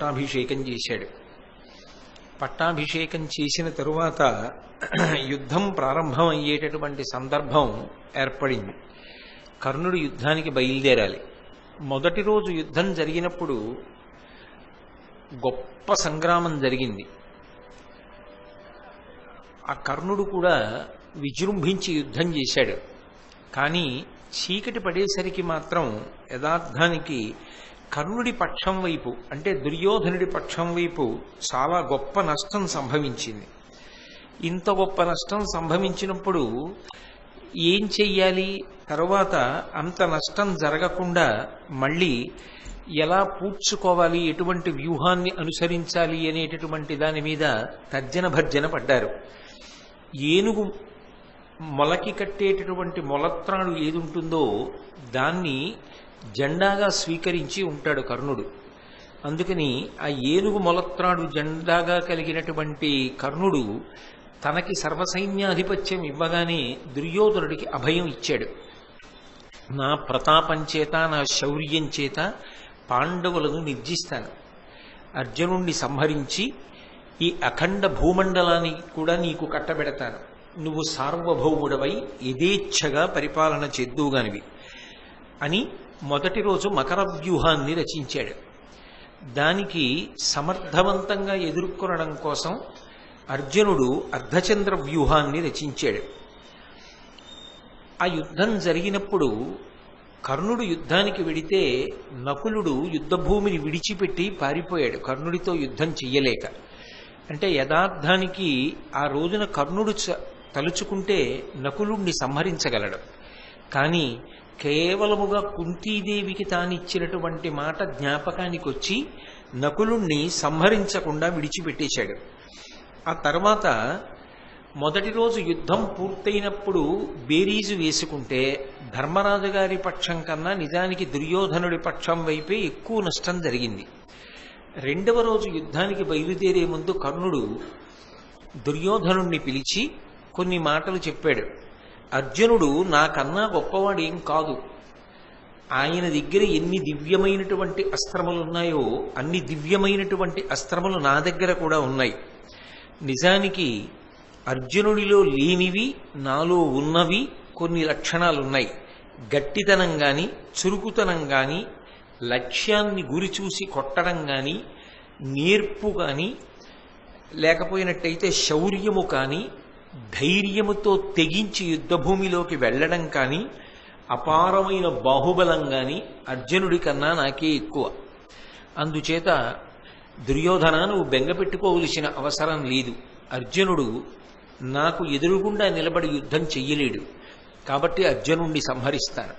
పట్టాభిషేకం చేశాడు. పట్టాభిషేకం చేసిన తరువాత యుద్ధం ప్రారంభం అయ్యేటటువంటి సందర్భం ఏర్పడింది. కర్ణుడు యుద్ధానికి బయలుదేరాలి. మొదటి రోజు యుద్ధం జరిగినప్పుడు గొప్ప సంగ్రామం జరిగింది. ఆ కర్ణుడు కూడా విజృంభించి యుద్ధం చేశాడు. కానీ చీకటి పడేసరికి మాత్రం యథార్థానికి కర్ణుడి పక్షం వైపు అంటే దుర్యోధనుడి పక్షం వైపు చాలా గొప్ప నష్టం సంభవించింది. ఇంత గొప్ప నష్టం సంభవించినప్పుడు ఏం చెయ్యాలి? తర్వాత అంత నష్టం జరగకుండా మళ్ళీ ఎలా పూడ్చుకోవాలి? ఎటువంటి వ్యూహాన్ని అనుసరించాలి అనేటటువంటి దాని మీద తర్జన భర్జన పడ్డారు. ఏనుగు మొలకి కట్టేటటువంటి మొలత్రాడు ఏది ఉంటుందో దాన్ని జెండాగా స్వీకరించి ఉంటాడు కర్ణుడు. అందుకని ఆ ఏనుగు మొలత్రాడు జెండాగా కలిగినటువంటి కర్ణుడు తనకి సర్వసైన్యాధిపత్యం ఇవ్వగానే దుర్యోధనుడికి అభయం ఇచ్చాడు. నా ప్రతాపం చేత నా శౌర్యం చేత పాండవులను నిర్జిస్తాను. అర్జునుణ్ణి సంహరించి ఈ అఖండ భూమండలాన్ని కూడా నీకు కట్టబెడతాను. నువ్వు సార్వభౌముడవై యథేచ్ఛగా పరిపాలన చేద్దువుగానివి అని మొదటి రోజు మకర వ్యూహాన్ని రచించాడు. దానికి సమర్థవంతంగా ఎదుర్కొనడం కోసం అర్జునుడు అర్ధచంద్ర వ్యూహాన్ని రచించాడు. ఆ యుద్ధం జరిగినప్పుడు కర్ణుడు యుద్ధానికి వెడితే నకులుడు యుద్ధభూమిని విడిచిపెట్టి పారిపోయాడు. కర్ణుడితో యుద్ధం చెయ్యలేక. అంటే యథార్థానికి ఆ రోజున కర్ణుడు చ- తలుచుకుంటే నకులుణ్ణి సంహరించగలడు. కానీ కేవలముగా కుంతీదేవికి తానిచ్చినటువంటి మాట జ్ఞాపకానికి వచ్చి నకులుణ్ణి సంహరించకుండా విడిచిపెట్టేశాడు. ఆ తర్వాత మొదటి రోజు యుద్ధం పూర్తయినప్పుడు బేరీజు వేసుకుంటే ధర్మరాజు గారి పక్షం కన్నా నిజానికి దుర్యోధనుడి పక్షం వైపే ఎక్కువ నష్టం జరిగింది. రెండవ రోజు యుద్ధానికి బయలుదేరే ముందు కర్ణుడు దుర్యోధనుణ్ణి పిలిచి కొన్ని మాటలు చెప్పాడు. అర్జునుడు నాకన్నా గొప్పవాడేం కాదు. ఆయన దగ్గర ఎన్ని దివ్యమైనటువంటి అస్త్రములు ఉన్నాయో అన్ని దివ్యమైనటువంటి అస్త్రములు నా దగ్గర కూడా ఉన్నాయి. నిజానికి అర్జునుడిలో లేనివి నాలో ఉన్నవి కొన్ని లక్షణాలు ఉన్నాయి గట్టితనం కానీ చురుకుతనం కానీ లక్ష్యాన్ని గురి చూసి కొట్టడం కానీ నేర్పు కానీ లేకపోయినట్టయితే శౌర్యము కానీ ధైర్యముతో తెగించి యుద్ధభూమిలోకి వెళ్ళడం కానీ అపారమైన బాహుబలం కానీ అర్జునుడి కన్నా నాకే ఎక్కువ. అందుచేత దుర్యోధన నువ్వు బెంగపెట్టుకోవలసిన అవసరం లేదు. అర్జునుడు నాకు ఎదురుగుండా నిలబడి యుద్ధం చెయ్యలేడు. కాబట్టి అర్జునుణ్ణి సంహరిస్తాను.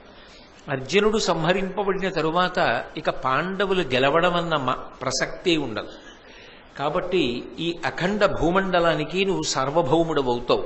అర్జునుడు సంహరింపబడిన తరువాత ఇక పాండవులు గెలవడం అన్న ప్రసక్తే ఉండదు. కాబట్టి ఈ అఖండ భూమండలానికి నువ్వు సార్వభౌముడవవుతావు.